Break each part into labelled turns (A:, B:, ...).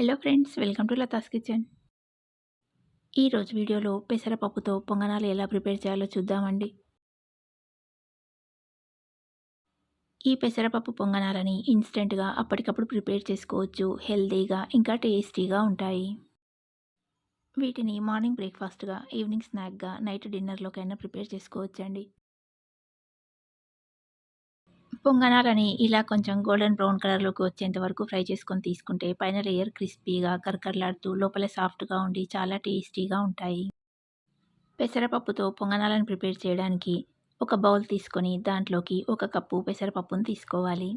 A: Hello friends welcome to Latha's kitchen. ఈరోజు వీడియోలో పెసరపప్పుతో పొంగనాలు ఎలా ప్రిపేర్ చేయాలో చూద్దామండి. ఈ పెసరపప్పు పొంగనాలని ఇన్స్టెంట్గా అప్పటికప్పుడు ప్రిపేర్ చేసుకోవచ్చు హెల్తీగా ఇంకా టేస్టీగా ఉంటాయి. వీటిని మార్నింగ్ బ్రేక్ఫాస్ట్గా ఈవినింగ్ స్నాక్గా నైట్ డిన్నర్లోకైనా ప్రిపేర్ చేసుకోవచ్చండి. పొంగనాలని ఇలా కొంచెం గోల్డెన్ బ్రౌన్ కలర్లోకి వచ్చేంత వరకు ఫ్రై చేసుకొని తీసుకుంటే పైన లేయర్ క్రిస్పీగా కరకరలాడుతూ లోపల సాఫ్ట్గా ఉండి చాలా టేస్టీగా ఉంటాయి. పెసరపప్పుతో పొంగనాలను ప్రిపేర్ చేయడానికి ఒక బౌల్ తీసుకొని దాంట్లోకి ఒక కప్పు పెసరపప్పును తీసుకోవాలి.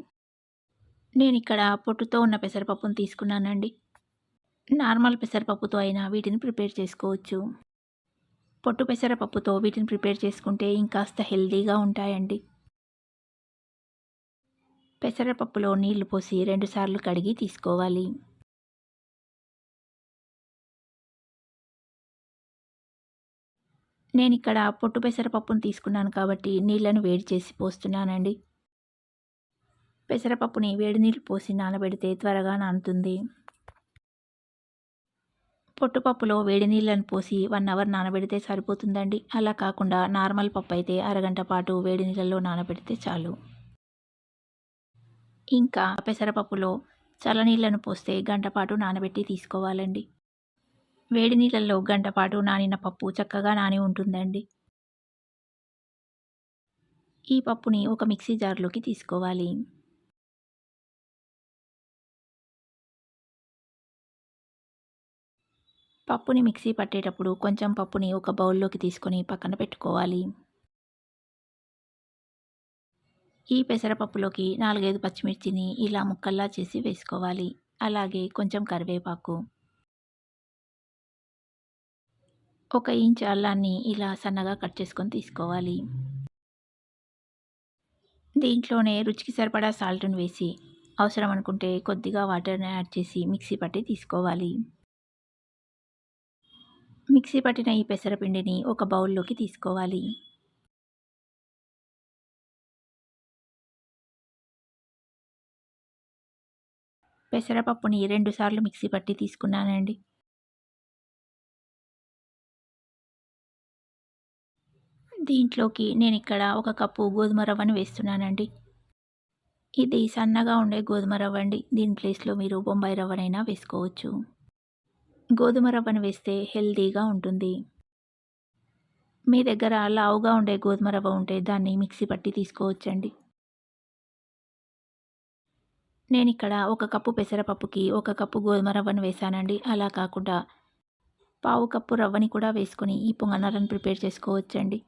A: నేను ఇక్కడ పొట్టుతో ఉన్న పెసరపప్పును తీసుకున్నానండి. నార్మల్ పెసరపప్పుతో అయినా వీటిని ప్రిపేర్ చేసుకోవచ్చు. పొట్టు పెసరపప్పుతో వీటిని ప్రిపేర్ చేసుకుంటే ఇంకాస్త హెల్దీగా ఉంటాయండి. పెసరపప్పులో నీళ్ళు పోసి రెండుసార్లు కడిగి తీసుకోవాలి. నేను ఇక్కడ పొట్టు పెసరపప్పును తీసుకున్నాను కాబట్టి నీళ్ళను వేడి చేసి పోస్తున్నానండి. పెసరపప్పుని వేడి నీళ్ళు పోసి నానబెడితే త్వరగా నానుతుంది. పొట్టుపప్పులో వేడి నీళ్ళను పోసి వన్ అవర్ నానబెడితే సరిపోతుందండి. అలా కాకుండా నార్మల్ పప్పు అయితే అరగంట పాటు వేడి నీళ్ళలో నానబెడితే చాలు. ఇంకా పెసరపప్పులో చల్లనీళ్ళను పోస్తే గంటపాటు నానబెట్టి తీసుకోవాలండి. వేడి నీళ్ళల్లో గంటపాటు నానిన పప్పు చక్కగా నాని ఉంటుందండి. ఈ పప్పుని ఒక మిక్సీ జార్లోకి తీసుకోవాలి. పప్పుని మిక్సీ పట్టేటప్పుడు కొంచెం పప్పుని ఒక బౌల్లోకి తీసుకొని పక్కన పెట్టుకోవాలి. ఈ పెసరపప్పులోకి నాలుగైదు పచ్చిమిర్చిని ఇలా ముక్కల్లా చేసి వేసుకోవాలి. అలాగే కొంచెం కరివేపాకు. ఒక ఇంచ్ అల్లాన్ని ఇలా సన్నగా కట్ చేసుకొని తీసుకోవాలి. దీంట్లోనే రుచికి సరిపడా సాల్ట్ను వేసి అవసరం అనుకుంటే కొద్దిగా వాటర్ని యాడ్ చేసి మిక్సీ పట్టి తీసుకోవాలి. మిక్సీ పట్టిన ఈ పెసరపిండిని ఒక బౌల్లోకి తీసుకోవాలి. పెసరపప్పుని రెండుసార్లు మిక్సీ పట్టి తీసుకున్నానండి. దీంట్లోకి నేను ఇక్కడ ఒక కప్పు గోధుమ రవ్వను వేస్తున్నానండి. ఇది సన్నగా ఉండే గోధుమ రవ్వ అండి దీని ప్లేస్లో మీరు బొంబాయి రవ్వనైనా వేసుకోవచ్చు. గోధుమ రవ్వను వేస్తే హెల్తీగా ఉంటుంది. మీ దగ్గర లావుగా ఉండే గోధుమ రవ్వ ఉంటే దాన్ని మిక్సీ పట్టి తీసుకోవచ్చండి. నేను ఇక్కడ ఒక కప్పు పెసరపప్పుకి ఒక కప్పు గోధుమ రవ్వను వేసానండి అలా కాకుండా పావు కప్పు రవ్వని కూడా వేసుకొని ఈ పొంగనాలను ప్రిపేర్ చేసుకోవచ్చండి.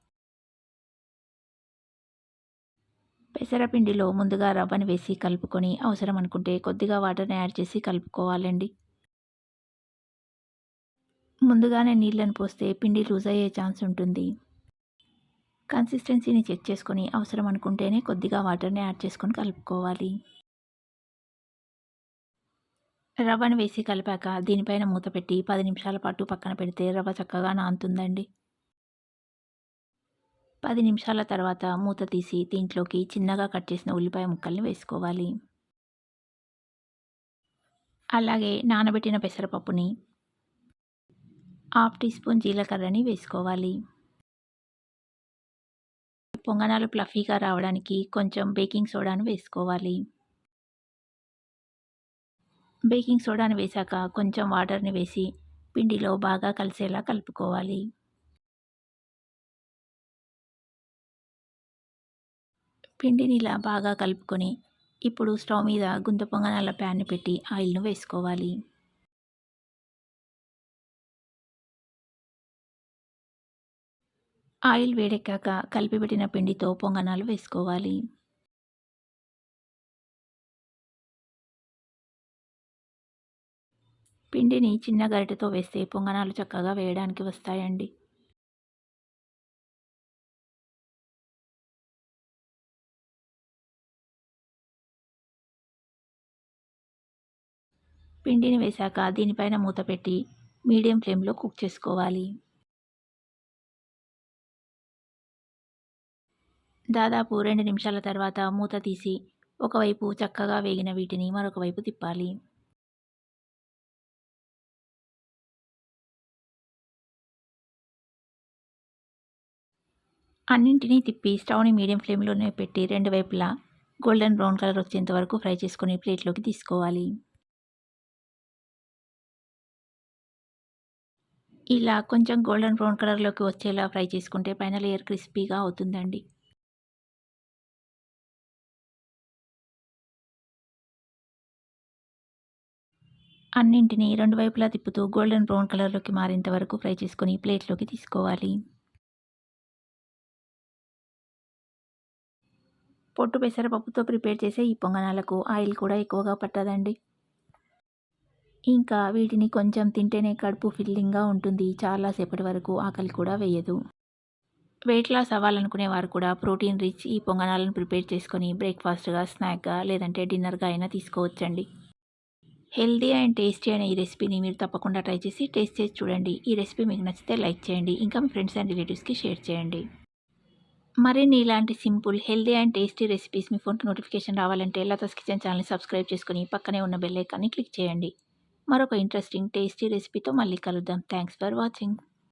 A: పెసరపిండిలో ముందుగా రవ్వని వేసి కలుపుకొని అవసరం అనుకుంటే కొద్దిగా వాటర్ని యాడ్ చేసి కలుపుకోవాలండి. ముందుగానే నీళ్ళను పోస్తే పిండి లూజ్ అయ్యే ఛాన్స్ ఉంటుంది. కన్సిస్టెన్సీని చెక్ చేసుకొని అవసరం అనుకుంటేనే కొద్దిగా వాటర్ని యాడ్ చేసుకొని కలుపుకోవాలి. రవ్వను వేసి కలిపాక దీనిపైన మూత పెట్టి పది నిమిషాల పాటు పక్కన పెడితే రవ్వ చక్కగా నానుతుందండి పది నిమిషాల తర్వాత మూత తీసి దీంట్లోకి చిన్నగా కట్ చేసిన ఉల్లిపాయ ముక్కల్ని వేసుకోవాలి. అలాగే నానబెట్టిన పెసరపప్పుని హాఫ్ టీ స్పూన్ జీలకర్రని వేసుకోవాలి. పొంగనాలు ప్లఫీగా రావడానికి కొంచెం బేకింగ్ సోడాను వేసుకోవాలి. బేకింగ్ సోడాని వేశాక కొంచెం వాటర్ని వేసి పిండిలో బాగా కలిసేలా కలుపుకోవాలి. పిండిని ఇలా బాగా కలుపుకొని ఇప్పుడు స్టవ్ మీద గుంత పొంగనాల ప్యాన్ పెట్టి ఆయిల్ను వేసుకోవాలి. ఆయిల్ వేడెక్కాక కలిపి పెట్టిన పిండితో పొంగనాలు వేసుకోవాలి. పిండిని చిన్న గరిటెతో వేస్తే పొంగనాలు చక్కగా వేయడానికి వస్తాయండి. పిండిని వేశాక దీనిపైన మూత పెట్టి మీడియం ఫ్లేమ్లో కుక్ చేసుకోవాలి. దాదాపు రెండు నిమిషాల తర్వాత మూత తీసి ఒకవైపు చక్కగా వేగిన వీటిని మరొక వైపు తిప్పాలి. అన్నింటినీ తిప్పి స్టవ్ని మీడియం ఫ్లేమ్లోనే పెట్టి రెండు వైపులా గోల్డెన్ బ్రౌన్ కలర్ వచ్చేంత వరకు ఫ్రై చేసుకొని ప్లేట్లోకి తీసుకోవాలి. ఇలా కొంచెం గోల్డెన్ బ్రౌన్ కలర్లోకి వచ్చేలా ఫ్రై చేసుకుంటే పైన లేయర్ క్రిస్పీగా అవుతుందండి. అన్నింటినీ రెండు వైపులా తిప్పుతూ గోల్డెన్ బ్రౌన్ కలర్లోకి మారేంత వరకు ఫ్రై చేసుకొని ప్లేట్లోకి తీసుకోవాలి. పొట్టు పెసరపప్పుతో ప్రిపేర్ చేసే ఈ పొంగనాలకు ఆయిల్ కూడా ఎక్కువగా పట్టదండి. ఇంకా వీటిని కొంచెం తింటేనే కడుపు ఫిల్లింగ్గా ఉంటుంది. చాలాసేపటి వరకు ఆకలి కూడా వేయదు. వెయిట్ లాస్ అవ్వాలనుకునే వారు కూడా ప్రోటీన్ రిచ్ ఈ పొంగనాలను ప్రిపేర్ చేసుకొని బ్రేక్ఫాస్ట్గా స్నాక్గా లేదంటే డిన్నర్గా అయినా తీసుకోవచ్చండి. హెల్దీ అండ్ టేస్టీ అనే ఈ రెసిపీని మీరు తప్పకుండా ట్రై చేసి టేస్ట్ చేసి చూడండి. ఈ రెసిపీ మీకు నచ్చితే లైక్ చేయండి. ఇంకా మీ ఫ్రెండ్స్ అండ్ రిలేటివ్స్కి షేర్ చేయండి. మరిన్ని ఇలాంటి simple healthy and tasty recipes మీ ఫోన్కి నోటిఫికేషన్ రావాలంటే లతాస్ కిచెన్ ఛానల్ని సబ్స్క్రైబ్ చేసుకుని పక్కనే ఉన్న బెల్ ఐకాన్ని క్లిక్ చేయండి. మరొక ఇంట్రెస్టింగ్ టేస్టీ రెసిపీతో మళ్ళీ కలుద్దాం. Thanks for watching.